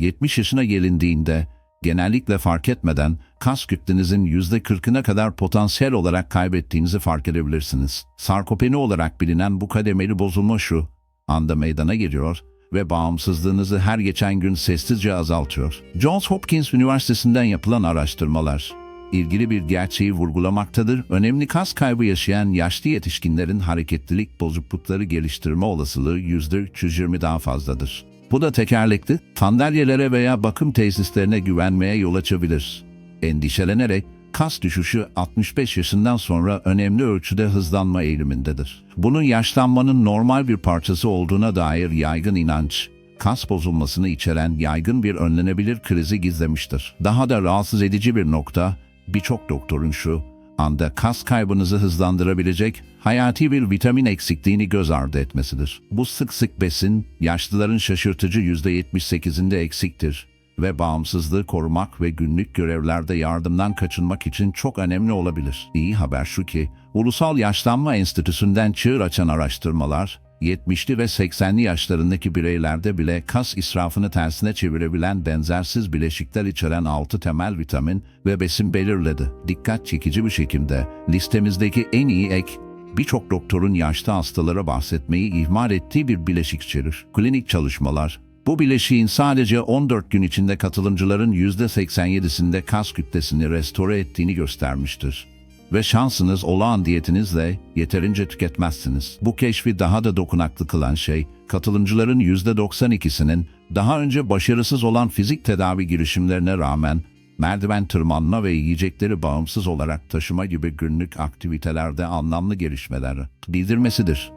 70 yaşına gelindiğinde genellikle fark etmeden kas kütlenizin %40'ına kadar potansiyel olarak kaybettiğinizi fark edebilirsiniz. Sarkopeni olarak bilinen bu kademeli bozulma şu anda meydana geliyor ve bağımsızlığınızı her geçen gün sessizce azaltıyor. Johns Hopkins Üniversitesi'nden yapılan araştırmalar ilgili bir gerçeği vurgulamaktadır. Önemli kas kaybı yaşayan yaşlı yetişkinlerin hareketlilik bozuklukları geliştirme olasılığı %320 daha fazladır. Bu da tekerlekli, sandalyelere veya bakım tesislerine güvenmeye yol açabilir. Endişelenerek kas düşüşü 65 yaşından sonra önemli ölçüde hızlanma eğilimindedir. Bunun yaşlanmanın normal bir parçası olduğuna dair yaygın inanç, kas bozulmasını içeren yaygın bir önlenebilir krizi gizlemiştir. Daha da rahatsız edici bir nokta, birçok doktorun şu anda kas kaybınızı hızlandırabilecek hayati bir vitamin eksikliğini göz ardı etmesidir. Bu sık sık besin, yaşlıların şaşırtıcı %78'inde eksiktir ve bağımsızlığı korumak ve günlük görevlerde yardımdan kaçınmak için çok önemli olabilir. İyi haber şu ki, Ulusal Yaşlanma Enstitüsü'nden çığır açan araştırmalar, 70'li ve 80'li yaşlarındaki bireylerde bile kas israfını tersine çevirebilen benzersiz bileşikler içeren 6 temel vitamin ve besin belirledi. Dikkat çekici bir şekilde listemizdeki en iyi ek, birçok doktorun yaşlı hastalara bahsetmeyi ihmal ettiği bir bileşik içerir. Klinik çalışmalar, bu bileşiğin sadece 14 gün içinde katılımcıların %87'sinde kas kütlesini restore ettiğini göstermiştir. Ve şansınız olağan diyetinizle yeterince tüketmezsiniz. Bu keşfi daha da dokunaklı kılan şey, katılımcıların %92'sinin daha önce başarısız olan fizik tedavi girişimlerine rağmen merdiven tırmanma ve yiyecekleri bağımsız olarak taşıma gibi günlük aktivitelerde anlamlı gelişmeler bildirmesidir.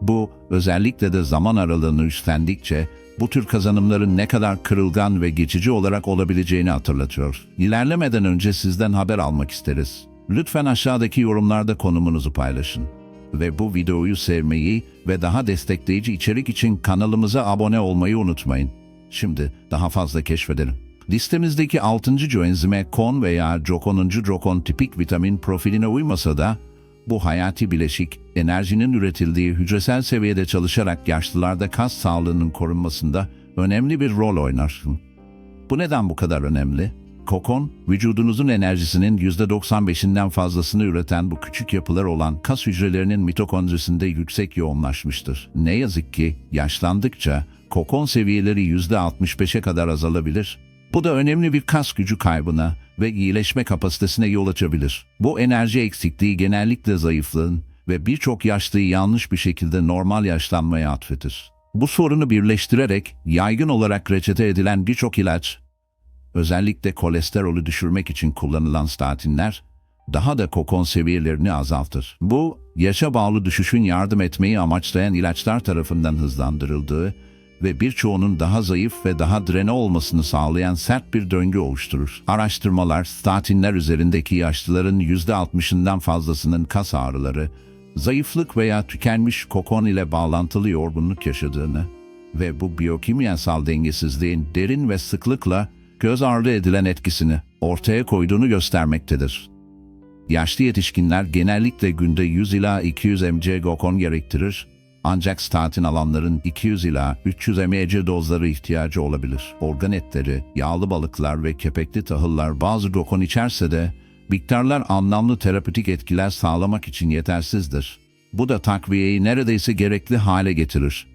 Bu, özellikle de zaman aralığını üstlendikçe bu tür kazanımların ne kadar kırılgan ve geçici olarak olabileceğini hatırlatıyor. İlerlemeden önce sizden haber almak isteriz. Lütfen aşağıdaki yorumlarda konumunuzu paylaşın. Ve bu videoyu sevmeyi ve daha destekleyici içerik için kanalımıza abone olmayı unutmayın. Şimdi daha fazla keşfedelim. Listemizdeki 6. coenzime kon veya jokonuncu jokon tipik vitamin profiline uymasa da bu hayati bileşik, enerjinin üretildiği hücresel seviyede çalışarak yaşlılarda kas sağlığının korunmasında önemli bir rol oynar. Bu neden bu kadar önemli? Kokon, vücudunuzun enerjisinin %95'inden fazlasını üreten bu küçük yapılar olan kas hücrelerinin mitokondrisinde yüksek yoğunlaşmıştır. Ne yazık ki yaşlandıkça kokon seviyeleri %65'e kadar azalabilir. Bu da önemli bir kas gücü kaybına ve iyileşme kapasitesine yol açabilir. Bu enerji eksikliği genellikle zayıflığın ve birçok yaşlıyı yanlış bir şekilde normal yaşlanmaya atfedir. Bu sorunu birleştirerek yaygın olarak reçete edilen birçok ilaç, özellikle kolesterolü düşürmek için kullanılan statinler, daha da kokon seviyelerini azaltır. Bu, yaşa bağlı düşüşün yardım etmeyi amaçlayan ilaçlar tarafından hızlandırıldığı ve birçoğunun daha zayıf ve daha drene olmasını sağlayan sert bir döngü oluşturur. Araştırmalar, statinler üzerindeki yaşlıların %60'ından fazlasının kas ağrıları, zayıflık veya tükenmiş kokon ile bağlantılı yorgunluk yaşadığını ve bu biyokimyasal dengesizliğin derin ve sıklıkla göz ardı edilen etkisini ortaya koyduğunu göstermektedir. Yaşlı yetişkinler genellikle günde 100 ila 200 mg gokon gerektirir ancak statin alanların 200 ila 300 mg dozları ihtiyacı olabilir. Organ etleri, yağlı balıklar ve kepekli tahıllar bazı gokon içerse de miktarlar anlamlı terapötik etkiler sağlamak için yetersizdir. Bu da takviyeyi neredeyse gerekli hale getirir.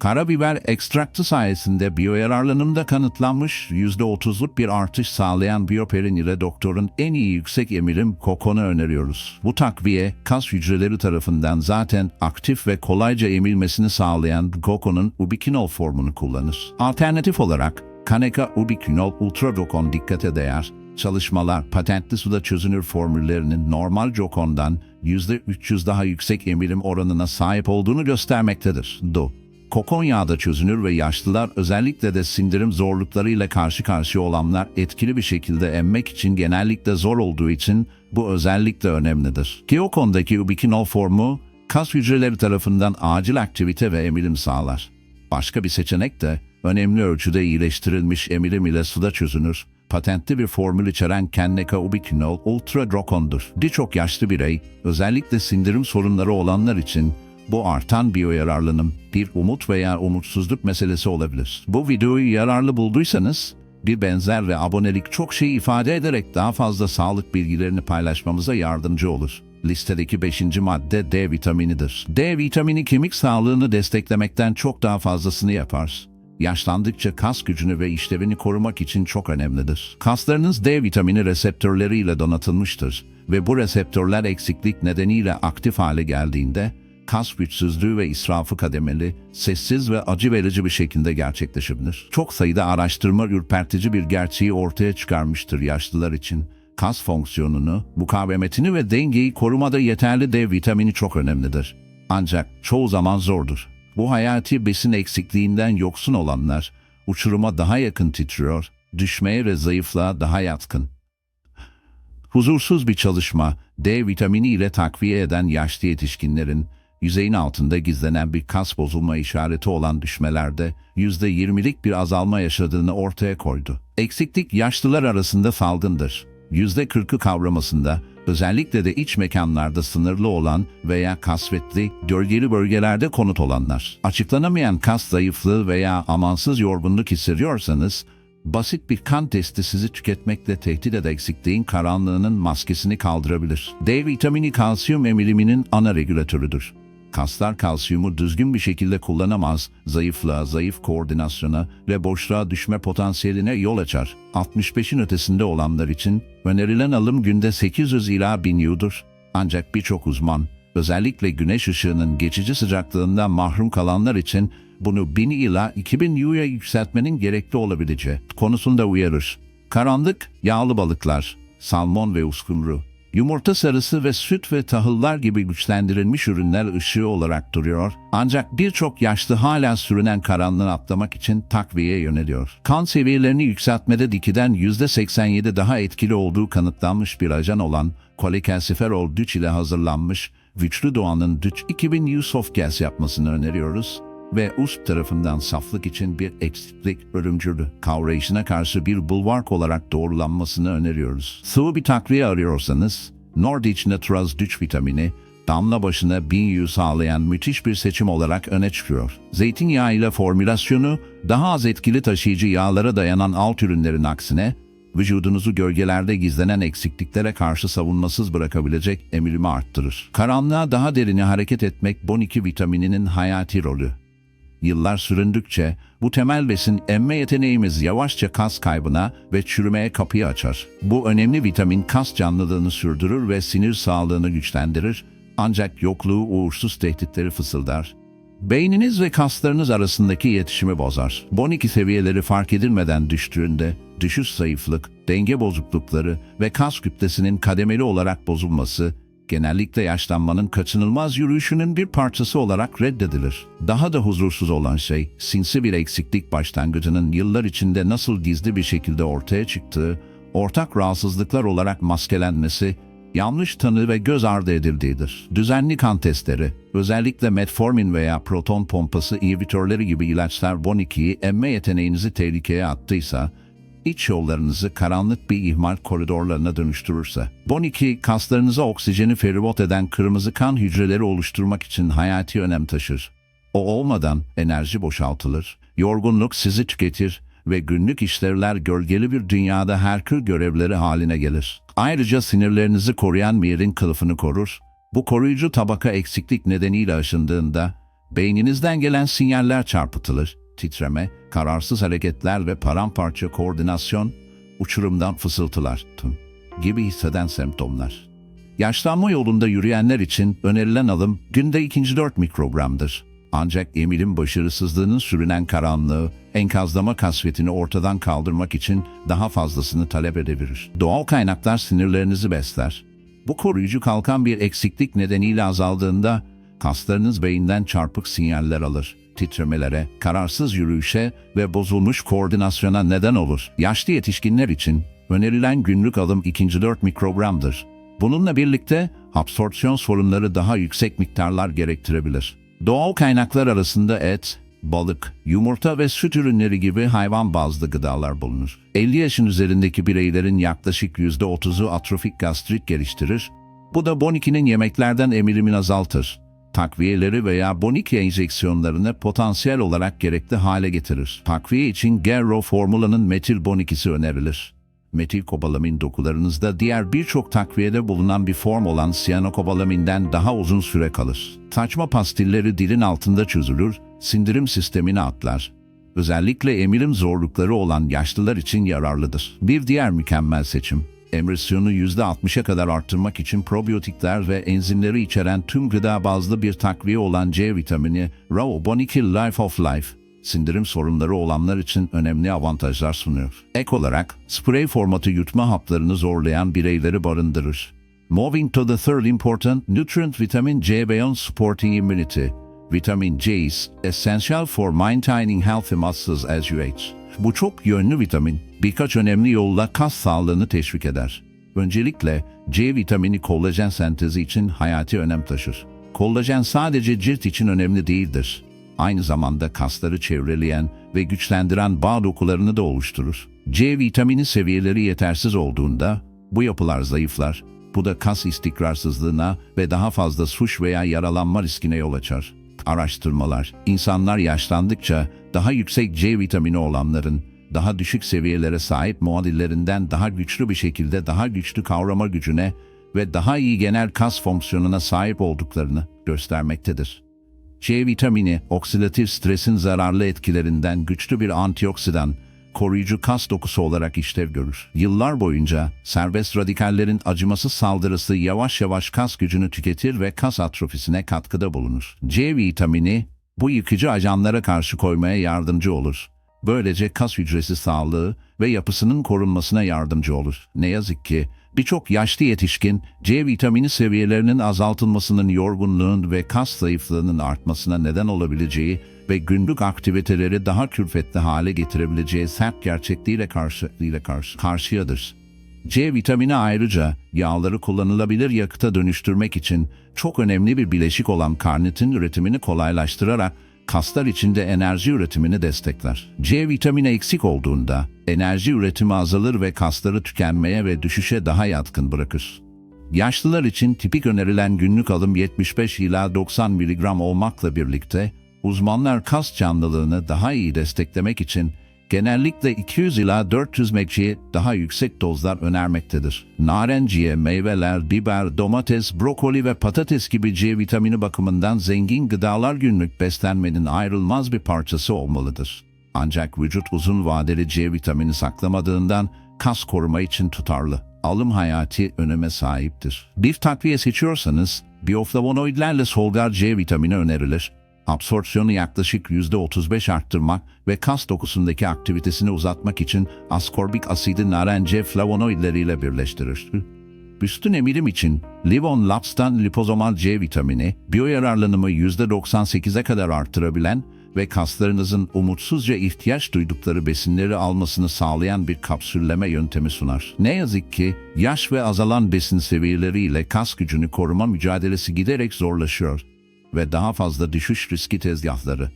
Karabiber ekstraktı sayesinde biyoyararlanımda kanıtlanmış %30'luk bir artış sağlayan biyoperin doktorun en iyi yüksek emilim kokonu öneriyoruz. Bu takviye kas hücreleri tarafından zaten aktif ve kolayca emilmesini sağlayan kokonun ubiquinol formunu kullanır. Alternatif olarak Kaneka ubiquinol ultradokon dikkate değer çalışmalar patentli suda çözünür formüllerinin normal Jokon'dan %300 daha yüksek emilim oranına sahip olduğunu göstermektedir. Do. Kokon yağda çözünür ve yaşlılar özellikle de sindirim zorluklarıyla karşı karşıya olanlar etkili bir şekilde emmek için genellikle zor olduğu için bu özellikle önemlidir. Kiyokondaki ubiquinol formu kas hücreleri tarafından acil aktivite ve emilim sağlar. Başka bir seçenek de önemli ölçüde iyileştirilmiş emilim ile suda çözünür. Patentli bir formül içeren Kenneka ubiquinol ultra drokondur. Birçok yaşlı birey, özellikle sindirim sorunları olanlar için Bu artan biyoyararlılığın bir umut veya umutsuzluk meselesi olabilir. Bu videoyu yararlı bulduysanız bir benzer ve abonelik çok şey ifade ederek daha fazla sağlık bilgilerini paylaşmamıza yardımcı olur. Listedeki 5. madde D vitaminidir. D vitamini kemik sağlığını desteklemekten çok daha fazlasını yapar. Yaşlandıkça kas gücünü ve işlevini korumak için çok önemlidir. Kaslarınız D vitamini reseptörleriyle donatılmıştır ve bu reseptörler eksiklik nedeniyle aktif hale geldiğinde kas güçsüzlüğü ve israfı kademeli, sessiz ve acı verici bir şekilde gerçekleşebilir. Çok sayıda araştırma ürpertici bir gerçeği ortaya çıkarmıştır yaşlılar için. Kas fonksiyonunu, mukavemetini ve dengeyi korumada yeterli D vitamini çok önemlidir. Ancak çoğu zaman zordur. Bu hayati besin eksikliğinden yoksun olanlar, uçuruma daha yakın titriyor, düşmeye ve zayıflığa daha yatkın. Huzursuz bir çalışma, D vitamini ile takviye eden yaşlı yetişkinlerin, yüzeyin altında gizlenen bir kas bozulma işareti olan düşmelerde %20'lik bir azalma yaşadığını ortaya koydu. Eksiklik yaşlılar arasında salgındır. %40'ı kavramasında, özellikle de iç mekanlarda sınırlı olan veya kasvetli, gölgeli bölgelerde konut olanlar. Açıklanamayan kas zayıflığı veya amansız yorgunluk hissediyorsanız, Basit bir kan testi sizi tüketmekle tehdit eden eksikliğin karanlığının maskesini kaldırabilir. D vitamini kalsiyum emiliminin ana regülatörüdür. Kaslar kalsiyumu düzgün bir şekilde kullanamaz, zayıflığa, zayıf koordinasyona ve boşluğa düşme potansiyeline yol açar. 65'in ötesinde olanlar için önerilen alım günde 800 ila 1000 yudur. Ancak birçok uzman, özellikle güneş ışığının geçici sıcaklığından mahrum kalanlar için bunu 1000 ila 2000 yuya yükseltmenin gerekli olabileceği konusunda uyarır. Karanlık, yağlı balıklar, salmon ve uskumru, yumurta sarısı ve süt ve tahıllar gibi güçlendirilmiş ürünler ışığı olarak duruyor. Ancak birçok yaşlı hala sürünen karanlığı atlamak için takviye yöneliyor. Kan seviyelerini yükseltmede dikiden %87 daha etkili olduğu kanıtlanmış bir ajan olan kolekalsiferol düç ile hazırlanmış Güçlü Doğan'ın Düç 2000 use of gas yapmasını öneriyoruz ve USP tarafından saflık için bir eksiklik ölümcülü kavrayışına karşı bir bulvark olarak doğrulanmasını öneriyoruz. Sıvı bir takviye arıyorsanız, Nordic Naturals Düç vitamini, damla başına 1000 U sağlayan müthiş bir seçim olarak öne çıkıyor. Zeytinyağı ile formülasyonu, daha az etkili taşıyıcı yağlara dayanan alt ürünlerin aksine, vücudunuzu gölgelerde gizlenen eksikliklere karşı savunmasız bırakabilecek emilimi arttırır. Karanlığa daha derini hareket etmek B12 vitamininin hayati rolü. Yıllar süründükçe bu temel besin emme yeteneğimiz yavaşça kas kaybına ve çürümeye kapıyı açar. Bu önemli vitamin kas canlılığını sürdürür ve sinir sağlığını güçlendirir ancak yokluğu uğursuz tehditleri fısıldar. Beyniniz ve kaslarınız arasındaki iletişimi bozar. B12 seviyeleri fark edilmeden düştüğünde düşüş zayıflık, denge bozuklukları ve kas kütlesinin kademeli olarak bozulması genellikle yaşlanmanın kaçınılmaz yürüyüşünün bir parçası olarak reddedilir. Daha da huzursuz olan şey, sinsi bir eksiklik başlangıcının yıllar içinde nasıl gizli bir şekilde ortaya çıktığı, ortak rahatsızlıklar olarak maskelenmesi, yanlış tanı ve göz ardı edildiğidir. Düzenli kan testleri, özellikle metformin veya proton pompası inhibitörleri gibi ilaçlar B12'yi emme yeteneğinizi tehlikeye attıysa, iç yollarınızı karanlık bir ihmal koridorlarına dönüştürürse, B12 kaslarınıza oksijeni feribot eden kırmızı kan hücreleri oluşturmak için hayati önem taşır. O olmadan enerji boşaltılır, yorgunluk sizi tüketir ve günlük işlevler gölgeli bir dünyada herkül görevleri haline gelir. Ayrıca sinirlerinizi koruyan miyerin kılıfını korur. Bu koruyucu tabaka eksiklik nedeniyle aşındığında beyninizden gelen sinyaller çarpıtılır. Titreme, kararsız hareketler ve paramparça koordinasyon, uçurumdan fısıltılar gibi hisseden semptomlar. Yaşlanma yolunda yürüyenler için önerilen alım günde ikinci 4 mikrogramdır. Ancak emilim başarısızlığının sürünen karanlığı, enkazlama kasvetini ortadan kaldırmak için daha fazlasını talep edebilir. Doğal kaynaklar sinirlerinizi besler. Bu koruyucu kalkan bir eksiklik nedeniyle azaldığında kaslarınız beyinden çarpık sinyaller alır. Titremelere, kararsız yürüyüşe ve bozulmuş koordinasyona neden olur. Yaşlı yetişkinler için önerilen günlük alım ikinci 4 mikrogramdır. Bununla birlikte absorpsiyon sorunları daha yüksek miktarlar gerektirebilir. Doğal kaynaklar arasında et, balık, yumurta ve süt ürünleri gibi hayvan bazlı gıdalar bulunur. 50 yaşın üzerindeki bireylerin yaklaşık %30'u atrofik gastrit geliştirir. Bu da B12'nin yemeklerden emilimini azaltır. Takviyeleri veya bonike enjeksiyonlarını potansiyel olarak gerekli hale getirir. Takviye için Gerro formülanın metil bonikisi önerilir. Metilkobalamin dokularınızda diğer birçok takviyede bulunan bir form olan siyanokobalamin'den daha uzun süre kalır. Saçma pastilleri dilin altında çözülür, sindirim sistemine atlar. Özellikle emilim zorlukları olan yaşlılar için yararlıdır. Bir diğer mükemmel seçim, emresyonu %60'a kadar arttırmak için probiyotikler ve enzimleri içeren tüm gıda bazlı bir takviye olan C vitamini Raw Bonicil Life of Life, sindirim sorunları olanlar için önemli avantajlar sunuyor. Ek olarak, sprey formatı yutma haplarını zorlayan bireyleri barındırır. Moving to the third important nutrient vitamin C beyond supporting immunity. Vitamin C is essential for maintaining healthy muscles as you age. Bu çok yönlü vitamin birkaç önemli yolla kas sağlığını teşvik eder. Öncelikle C vitamini kollajen sentezi için hayati önem taşır. Kollajen sadece cilt için önemli değildir. Aynı zamanda kasları çevreleyen ve güçlendiren bağ dokularını da oluşturur. C vitamini seviyeleri yetersiz olduğunda bu yapılar zayıflar. Bu da kas istikrarsızlığına ve daha fazla suş veya yaralanma riskine yol açar. Araştırmalar, insanlar yaşlandıkça daha yüksek C vitamini olanların daha düşük seviyelere sahip muadillerinden daha güçlü bir şekilde daha güçlü kavrama gücüne ve daha iyi genel kas fonksiyonuna sahip olduklarını göstermektedir. C vitamini, oksidatif stresin zararlı etkilerinden güçlü bir antioksidan, koruyucu kas dokusu olarak işlev görür. Yıllar boyunca serbest radikallerin acımasız saldırısı yavaş yavaş kas gücünü tüketir ve kas atrofisine katkıda bulunur. C vitamini bu yıkıcı ajanlara karşı koymaya yardımcı olur. Böylece kas hücresi sağlığı ve yapısının korunmasına yardımcı olur. Ne yazık ki birçok yaşlı yetişkin C vitamini seviyelerinin azaltılmasının yorgunluğun ve kas zayıflığının artmasına neden olabileceği ve günlük aktiviteleri daha külfetli hale getirebileceği sert gerçekliğiyle karşı, ile karşı karşıyadır. C vitamini ayrıca yağları kullanılabilir yakıta dönüştürmek için çok önemli bir bileşik olan karnitin üretimini kolaylaştırarak kaslar içinde enerji üretimini destekler. C vitamini eksik olduğunda enerji üretimi azalır ve kasları tükenmeye ve düşüşe daha yatkın bırakır. Yaşlılar için tipik önerilen günlük alım 75 ila 90 mg olmakla birlikte uzmanlar kas canlılığını daha iyi desteklemek için genellikle 200 ila 400 mg'ye daha yüksek dozlar önermektedir. Narenciye, meyveler, biber, domates, brokoli ve patates gibi C vitamini bakımından zengin gıdalar günlük beslenmenin ayrılmaz bir parçası olmalıdır. Ancak vücut uzun vadeli C vitamini saklamadığından kas koruma için tutarlı. Alım hayati öneme sahiptir. Bir takviye seçiyorsanız bioflavonoidlerle solgar C vitamini önerilir absorpsiyonu yaklaşık %35 arttırmak ve kas dokusundaki aktivitesini uzatmak için askorbik asidi narence flavonoidleriyle birleştirir. Üstün emilim için Livon Labs'tan lipozomal C vitamini, biyoyararlanımı %98'e kadar artırabilen ve kaslarınızın umutsuzca ihtiyaç duydukları besinleri almasını sağlayan bir kapsülleme yöntemi sunar. Ne yazık ki yaş ve azalan besin seviyeleriyle kas gücünü koruma mücadelesi giderek zorlaşıyor ve daha fazla düşüş riski tezgahları.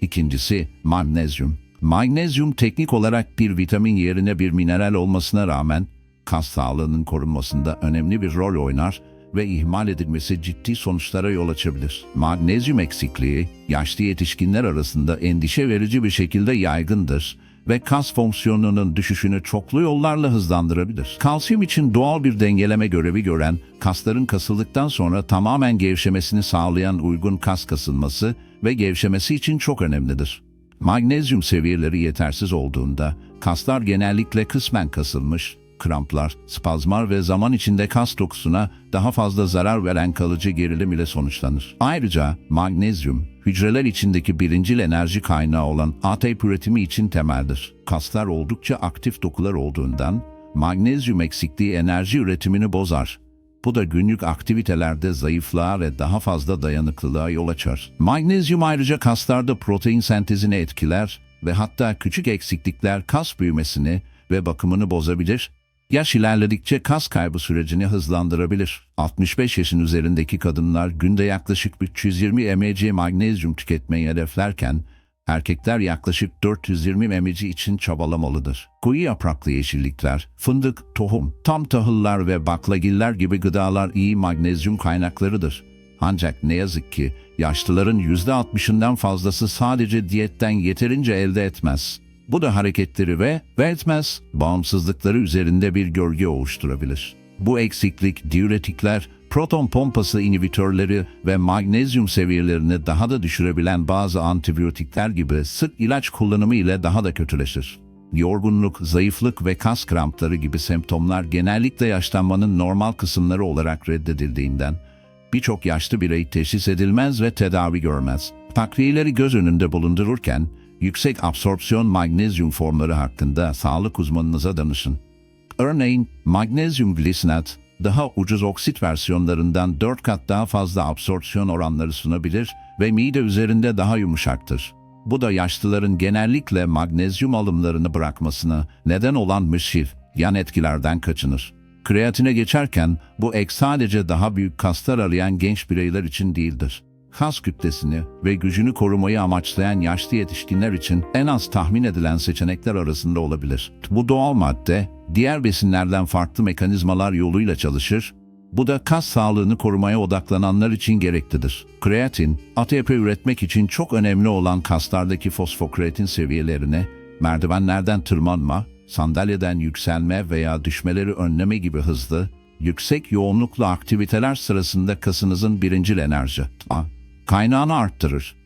İkincisi magnezyum. Magnezyum teknik olarak bir vitamin yerine bir mineral olmasına rağmen kas sağlığının korunmasında önemli bir rol oynar ve ihmal edilmesi ciddi sonuçlara yol açabilir. Magnezyum eksikliği yaşlı yetişkinler arasında endişe verici bir şekilde yaygındır ve kas fonksiyonunun düşüşünü çoklu yollarla hızlandırabilir. Kalsiyum için doğal bir dengeleme görevi gören, kasların kasıldıktan sonra tamamen gevşemesini sağlayan uygun kas kasılması ve gevşemesi için çok önemlidir. Magnezyum seviyeleri yetersiz olduğunda kaslar genellikle kısmen kasılmış, kramplar, spazmar ve zaman içinde kas dokusuna daha fazla zarar veren kalıcı gerilim ile sonuçlanır. Ayrıca magnezyum, hücreler içindeki birincil enerji kaynağı olan ATP üretimi için temeldir. Kaslar oldukça aktif dokular olduğundan magnezyum eksikliği enerji üretimini bozar. Bu da günlük aktivitelerde zayıflığa ve daha fazla dayanıklılığa yol açar. Magnezyum ayrıca kaslarda protein sentezini etkiler ve hatta küçük eksiklikler kas büyümesini ve bakımını bozabilir Yaş ilerledikçe kas kaybı sürecini hızlandırabilir. 65 yaşın üzerindeki kadınlar günde yaklaşık 320 mg magnezyum tüketmeyi hedeflerken, erkekler yaklaşık 420 mg için çabalamalıdır. Koyu yapraklı yeşillikler, fındık, tohum, tam tahıllar ve baklagiller gibi gıdalar iyi magnezyum kaynaklarıdır. Ancak ne yazık ki yaşlıların %60'ından fazlası sadece diyetten yeterince elde etmez. Bu da hareketleri ve etmez bağımsızlıkları üzerinde bir gölge oluşturabilir. Bu eksiklik diüretikler, proton pompası inhibitörleri ve magnezyum seviyelerini daha da düşürebilen bazı antibiyotikler gibi sık ilaç kullanımı ile daha da kötüleşir. Yorgunluk, zayıflık ve kas krampları gibi semptomlar genellikle yaşlanmanın normal kısımları olarak reddedildiğinden birçok yaşlı birey teşhis edilmez ve tedavi görmez. Takviyeleri göz önünde bulundururken yüksek absorpsiyon magnezyum formları hakkında sağlık uzmanınıza danışın. Örneğin magnezyum glisinat daha ucuz oksit versiyonlarından 4 kat daha fazla absorpsiyon oranları sunabilir ve mide üzerinde daha yumuşaktır. Bu da yaşlıların genellikle magnezyum alımlarını bırakmasına neden olan müşif, yan etkilerden kaçınır. Kreatine geçerken bu ek sadece daha büyük kaslar arayan genç bireyler için değildir. Kas kütlesini ve gücünü korumayı amaçlayan yaşlı yetişkinler için en az tahmin edilen seçenekler arasında olabilir. Bu doğal madde, diğer besinlerden farklı mekanizmalar yoluyla çalışır, bu da kas sağlığını korumaya odaklananlar için gereklidir. Kreatin, ATP üretmek için çok önemli olan kaslardaki fosfokreatin seviyelerine, merdivenlerden tırmanma, sandalyeden yükselme veya düşmeleri önleme gibi hızlı, yüksek yoğunluklu aktiviteler sırasında kasınızın birincil enerji kaynağını arttırır.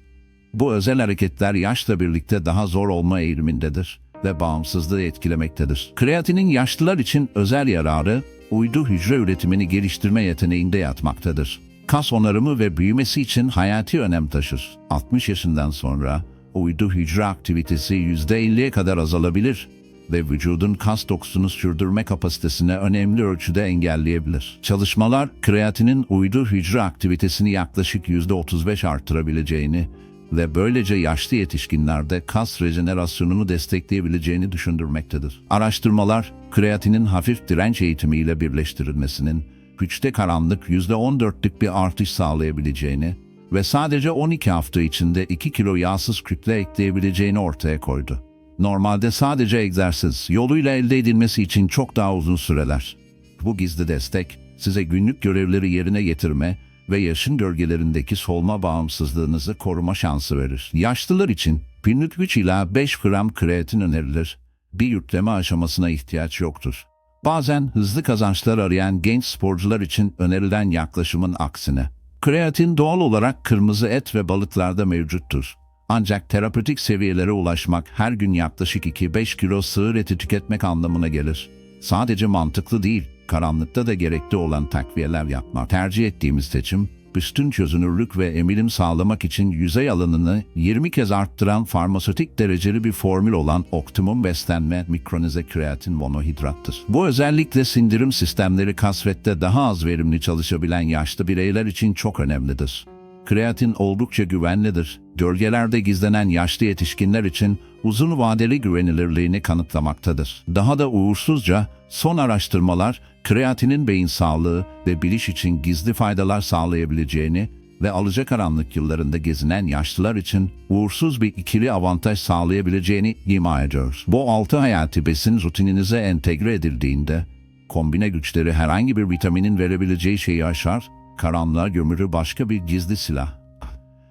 Bu özel hareketler yaşla birlikte daha zor olma eğilimindedir ve bağımsızlığı etkilemektedir. Kreatinin yaşlılar için özel yararı, uydu hücre üretimini geliştirme yeteneğinde yatmaktadır. Kas onarımı ve büyümesi için hayati önem taşır. 60 yaşından sonra uydu hücre aktivitesi %50'ye kadar azalabilir ve vücudun kas dokusunu sürdürme kapasitesini önemli ölçüde engelleyebilir. Çalışmalar, kreatinin uydu hücre aktivitesini yaklaşık %35 artırabileceğini ve böylece yaşlı yetişkinlerde kas rejenerasyonunu destekleyebileceğini düşündürmektedir. Araştırmalar, kreatinin hafif direnç eğitimiyle birleştirilmesinin güçte karanlık %14'lük bir artış sağlayabileceğini ve sadece 12 hafta içinde 2 kilo yağsız kütle ekleyebileceğini ortaya koydu. Normalde sadece egzersiz yoluyla elde edilmesi için çok daha uzun süreler. Bu gizli destek size günlük görevleri yerine getirme ve yaşın gölgelerindeki solma bağımsızlığınızı koruma şansı verir. Yaşlılar için günlük 3 ila 5 gram kreatin önerilir. Bir yükleme aşamasına ihtiyaç yoktur. Bazen hızlı kazançlar arayan genç sporcular için önerilen yaklaşımın aksine. Kreatin doğal olarak kırmızı et ve balıklarda mevcuttur. Ancak terapötik seviyelere ulaşmak her gün yaklaşık 2-5 kilo sığır eti tüketmek anlamına gelir. Sadece mantıklı değil, karanlıkta da gerekli olan takviyeler yapmak. Tercih ettiğimiz seçim, üstün çözünürlük ve emilim sağlamak için yüzey alanını 20 kez arttıran farmasötik dereceli bir formül olan optimum beslenme mikronize kreatin monohidrattır. Bu özellikle sindirim sistemleri kasvette daha az verimli çalışabilen yaşlı bireyler için çok önemlidir. Kreatin oldukça güvenlidir. Gölgelerde gizlenen yaşlı yetişkinler için uzun vadeli güvenilirliğini kanıtlamaktadır. Daha da uğursuzca son araştırmalar kreatinin beyin sağlığı ve biliş için gizli faydalar sağlayabileceğini ve alacakaranlık yıllarında gezinen yaşlılar için uğursuz bir ikili avantaj sağlayabileceğini ima ediyor. Bu altı hayati besin rutininize entegre edildiğinde kombine güçleri herhangi bir vitaminin verebileceği şeyi aşar, karanlığa gömürü başka bir gizli silah.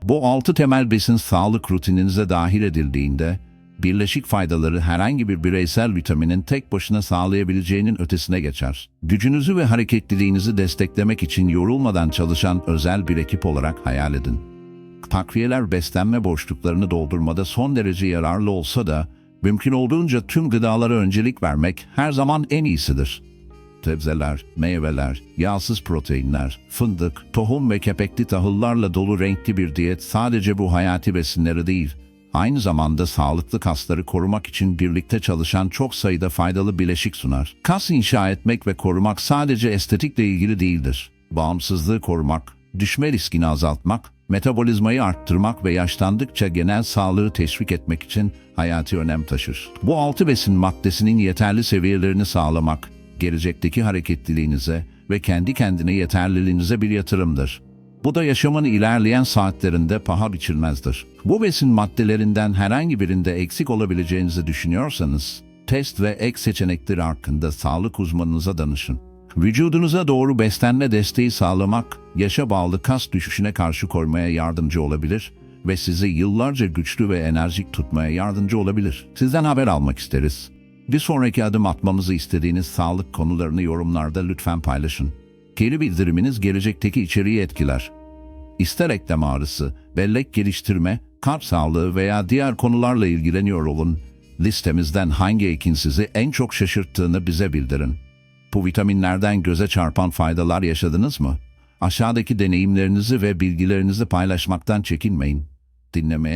Bu altı temel besin sağlık rutininize dahil edildiğinde, birleşik faydaları herhangi bir bireysel vitaminin tek başına sağlayabileceğinin ötesine geçer. Gücünüzü ve hareketliliğinizi desteklemek için yorulmadan çalışan özel bir ekip olarak hayal edin. Takviyeler beslenme boşluklarını doldurmada son derece yararlı olsa da, mümkün olduğunca tüm gıdalara öncelik vermek her zaman en iyisidir sebzeler, meyveler, yağsız proteinler, fındık, tohum ve kepekli tahıllarla dolu renkli bir diyet sadece bu hayati besinleri değil, aynı zamanda sağlıklı kasları korumak için birlikte çalışan çok sayıda faydalı bileşik sunar. Kas inşa etmek ve korumak sadece estetikle ilgili değildir. Bağımsızlığı korumak, düşme riskini azaltmak, metabolizmayı arttırmak ve yaşlandıkça genel sağlığı teşvik etmek için hayati önem taşır. Bu altı besin maddesinin yeterli seviyelerini sağlamak, gelecekteki hareketliliğinize ve kendi kendine yeterliliğinize bir yatırımdır. Bu da yaşamın ilerleyen saatlerinde paha biçilmezdir. Bu besin maddelerinden herhangi birinde eksik olabileceğinizi düşünüyorsanız, test ve ek seçenekleri hakkında sağlık uzmanınıza danışın. Vücudunuza doğru beslenme desteği sağlamak, yaşa bağlı kas düşüşüne karşı korumaya yardımcı olabilir ve sizi yıllarca güçlü ve enerjik tutmaya yardımcı olabilir. Sizden haber almak isteriz. Bir sonraki adım atmamızı istediğiniz sağlık konularını yorumlarda lütfen paylaşın. Geri bildiriminiz gelecekteki içeriği etkiler. İster eklem ağrısı, bellek geliştirme, kalp sağlığı veya diğer konularla ilgileniyor olun, listemizden hangi ekin sizi en çok şaşırttığını bize bildirin. Bu vitaminlerden göze çarpan faydalar yaşadınız mı? Aşağıdaki deneyimlerinizi ve bilgilerinizi paylaşmaktan çekinmeyin. Dinlemeye